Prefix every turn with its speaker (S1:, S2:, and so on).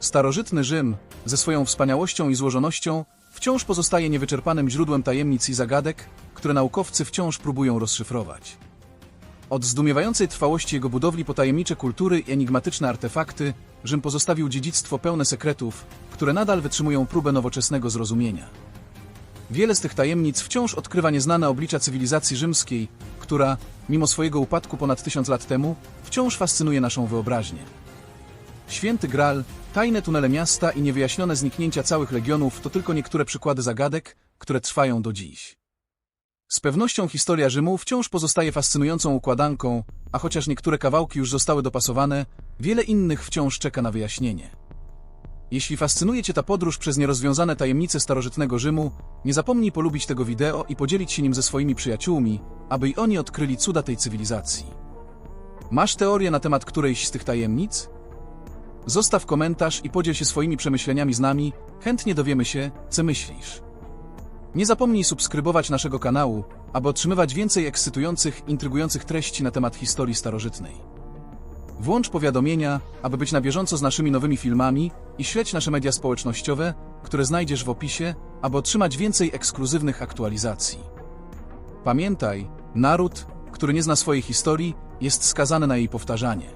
S1: Starożytny Rzym, ze swoją wspaniałością i złożonością, wciąż pozostaje niewyczerpanym źródłem tajemnic i zagadek, które naukowcy wciąż próbują rozszyfrować. Od zdumiewającej trwałości jego budowli po tajemnicze kultury i enigmatyczne artefakty, Rzym pozostawił dziedzictwo pełne sekretów, które nadal wytrzymują próbę nowoczesnego zrozumienia. Wiele z tych tajemnic wciąż odkrywa nieznane oblicza cywilizacji rzymskiej, która, mimo swojego upadku ponad tysiąc lat temu, wciąż fascynuje naszą wyobraźnię. Święty Graal, tajne tunele miasta i niewyjaśnione zniknięcia całych legionów to tylko niektóre przykłady zagadek, które trwają do dziś. Z pewnością historia Rzymu wciąż pozostaje fascynującą układanką, a chociaż niektóre kawałki już zostały dopasowane, wiele innych wciąż czeka na wyjaśnienie. Jeśli fascynuje Cię ta podróż przez nierozwiązane tajemnice starożytnego Rzymu, nie zapomnij polubić tego wideo i podzielić się nim ze swoimi przyjaciółmi, aby i oni odkryli cuda tej cywilizacji. Masz teorię na temat którejś z tych tajemnic? Zostaw komentarz i podziel się swoimi przemyśleniami z nami, chętnie dowiemy się, co myślisz. Nie zapomnij subskrybować naszego kanału, aby otrzymywać więcej ekscytujących, intrygujących treści na temat historii starożytnej. Włącz powiadomienia, aby być na bieżąco z naszymi nowymi filmami i śledź nasze media społecznościowe, które znajdziesz w opisie, aby otrzymać więcej ekskluzywnych aktualizacji. Pamiętaj, naród, który nie zna swojej historii, jest skazany na jej powtarzanie.